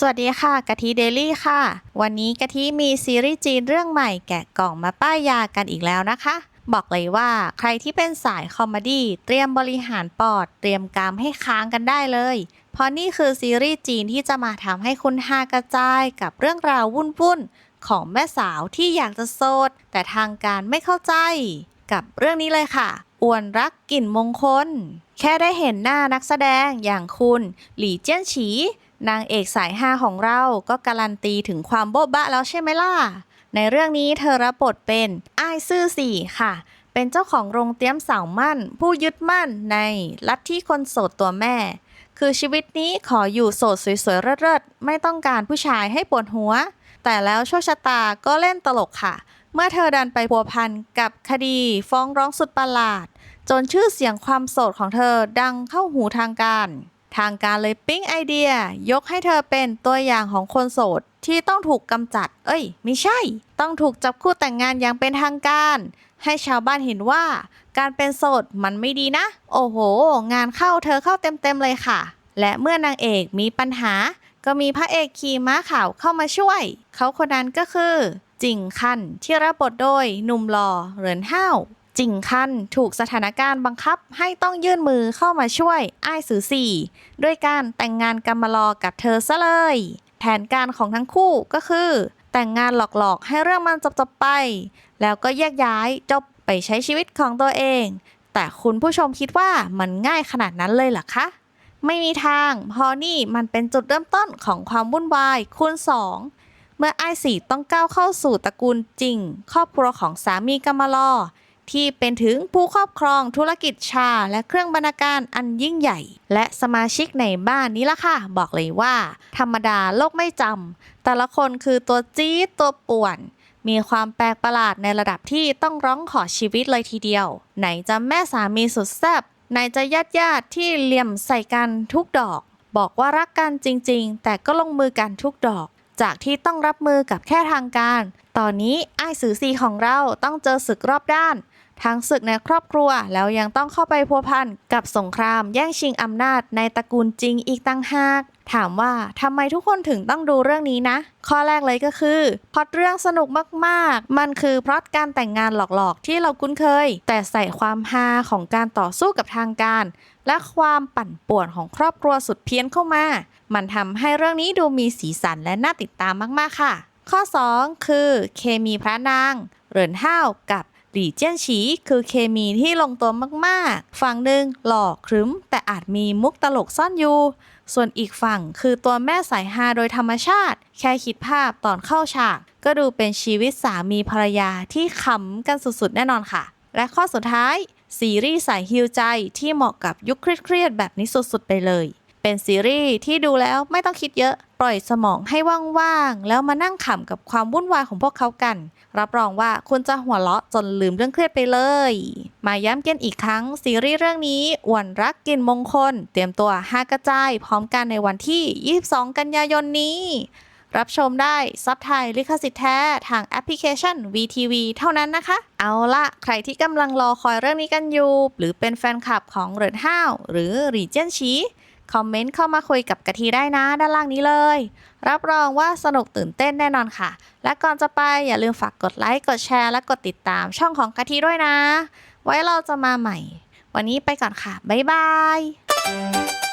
สวัสดีค่ะกะทิเดลี่ค่ะ วันนี้กะทิมีซีรีส์จีนเรื่องใหม่แกะกล่องมาป้ายยากันอีกแล้วนะคะ บอกเลยว่าใครที่เป็นสายคอมเมดี้เตรียมบริหารปอด เตรียมกรามให้ค้างกันได้เลย เพราะนี่คือซีรีส์จีนที่จะมาทำให้คุณฮากระจายกับเรื่องราววุ่นๆของแม่สาวที่อยากจะโสดแต่ทางการไม่เข้าใจ กับเรื่องนี้เลยค่ะอวนรักกลิ่นมงคล แค่ได้เห็นหน้านักแสดงอย่างคุณ หลี่เจี้ยนฉี นางเอกสายฮาของเราก็การันตีถึงความโบ๊ะบะแล้วใช่ไหมล่ะ ในเรื่องนี้เธอรับบทเป็นอ้ายซื่อสี่ค่ะ เป็นเจ้าของโรงเตรียมสาวมั่น ผู้ยึดมั่นในลัทธิคนโสดตัวแม่ คือชีวิตนี้ขออยู่โสดสวยๆเลิศๆไม่ต้องการผู้ชายให้ปวดหัว แต่แล้วโชคชะตาก็เล่นตลกค่ะ เมื่อเธอดันไปพัวพันกับคดีฟ้องร้องสุดประหลาด จนชื่อเสียงความโสดของเธอดังเข้าหูทางการ ทางการเลยปิ๊งไอเดีย ยกให้เธอเป็นตัวอย่างของคนโสด ที่ต้องถูกกำจัด เอ้ย ไม่ใช่ ต้องถูกจับคู่แต่งงานอย่างเป็นทางการ ให้ชาวบ้านเห็นว่า การเป็นโสดมันไม่ดีนะ โอ้โห งานเข้าเธอเข้าเต็มๆเลยค่ะ และเมื่อนางเอกมีปัญหา ก็มีพระเอกขี่ม้าขาวเข้ามาช่วย เขาคนนั้นก็คือ จิงคันที่รับบทโดยหนุ่มหล่อเหรินห้าว จิงคันถูกสถานการณ์บังคับให้ต้องยื่นมือเข้ามาช่วยอ้ายสือสี่ด้วยการแต่งงานกรรมลอกับเธอซะเลย แผนการของทั้งคู่ก็คือ แต่งงานหลอกๆ ให้เรื่องมันจบๆไป แล้วก็แยกย้ายจบไปใช้ชีวิตของตัวเอง แต่คุณผู้ชมคิดว่ามันง่ายขนาดนั้นเลยเหรอคะไม่มีทาง เพราะนี่มันเป็นจุดเริ่มต้นของความวุ่นวายคูณสองเมื่อไอ้สีต้องก้าวเข้าสู่ตระกูลจริง ครอบครัวของสามีกำมลอ ที่เป็นถึงผู้ครอบครองธุรกิจชา และเครื่องบรรณาการอันยิ่งใหญ่ และสมาชิกในบ้านนี้ละค่ะ บอกเลยว่า ธรรมดาโลกไม่จำแต่ละคนคือตัวจี๊ดตัวป่วนมีความแปลกประหลาดในระดับที่ต้องร้องขอชีวิตเลยทีเดียว ไหนจะแม่สามีสุดแซ่บไหนจะญาติญาติที่เหลี่ยมใส่กันทุกดอก บอกว่ารักกันจริง ๆ แต่ก็ลงมือกันทุกดอก จากที่ต้องรับมือกับแค่ทางการ ตอนนี้ไอ้สือซีของเราต้องเจอศึกรอบด้าน ทั้งศึกในครอบครัวแล้วยังต้องเข้าไปพัวพันกับสงคราม แย่งชิงอำนาจในตระกูลจริงอีกตั้งหาก ถามว่าทำไมทุกคนถึงต้องดูเรื่องนี้นะ ข้อแรกเลยก็คือพอตเรื่องสนุกมากๆ มันคือพล็อตการแต่งงานหลอกๆ ที่เราคุ้นเคย แต่ใส่ความฮาของการต่อสู้กับทางการ และความปั่นป่วนของครอบครัวสุดเพี้ยนเข้ามา มันทำให้เรื่องนี้ดูมีสีสันและน่าติดตามมากๆค่ะ ข้อ 2 คือ เคมีพระนางเหรินห้าวกับ หลี่เจี้ยนฉีคือเคมีที่ลงตัวมากๆ ฝั่งหนึ่งหล่อครึ้ม แต่อาจมีมุกตลกซ่อนอยู่ ส่วนอีกฝั่งคือตัวแม่สายฮาโดยธรรมชาติ แค่คิดภาพตอนเข้าฉาก ก็ดูเป็นชีวิตสามีภรรยาที่ขำกันสุดๆ แน่นอนค่ะ และข้อสุดท้าย ซีรีส์สายฮิวใจที่เหมาะกับยุคเครียดๆแบบนี้สุดๆไปเลย เป็นซีรีส์ที่ดูแล้วไม่ต้องคิดเยอะ ปล่อยสมองให้ว่างๆ แล้วมานั่งขำกับความวุ่นวายของพวกเขากัน รับรองว่าคุณจะหัวเราะจนลืมเรื่องเครียดไปเลย มาย้ำกันอีกครั้ง ซีรีส์เรื่องนี้อวนรักกินมงคล เตรียมตัวหากระจาย พร้อมกันในวันที่ 22 กันยายนนี้ รับชมได้ซับไทยลิขสิทธิ์แท้ ทางแอปพลิเคชัน VTV เท่านั้นนะคะ เอาละใครที่กำลังรอคอยเรื่องนี้กันอยู่ หรือเป็นแฟนคลับของเรินห้าวหรือรีเจี้ยนชี คอมเมนต์เข้ามาคุยกับกะทิได้นะด้านล่างนี้เลย รับรองว่าสนุกตื่นเต้นแน่นอนค่ะ และก่อนจะไปอย่าลืมฝากกดไลค์กดแชร์และกดติดตามช่องของกะทิด้วยนะ ไว้เราจะมาใหม่ วันนี้ไปก่อนค่ะ บ๊ายบาย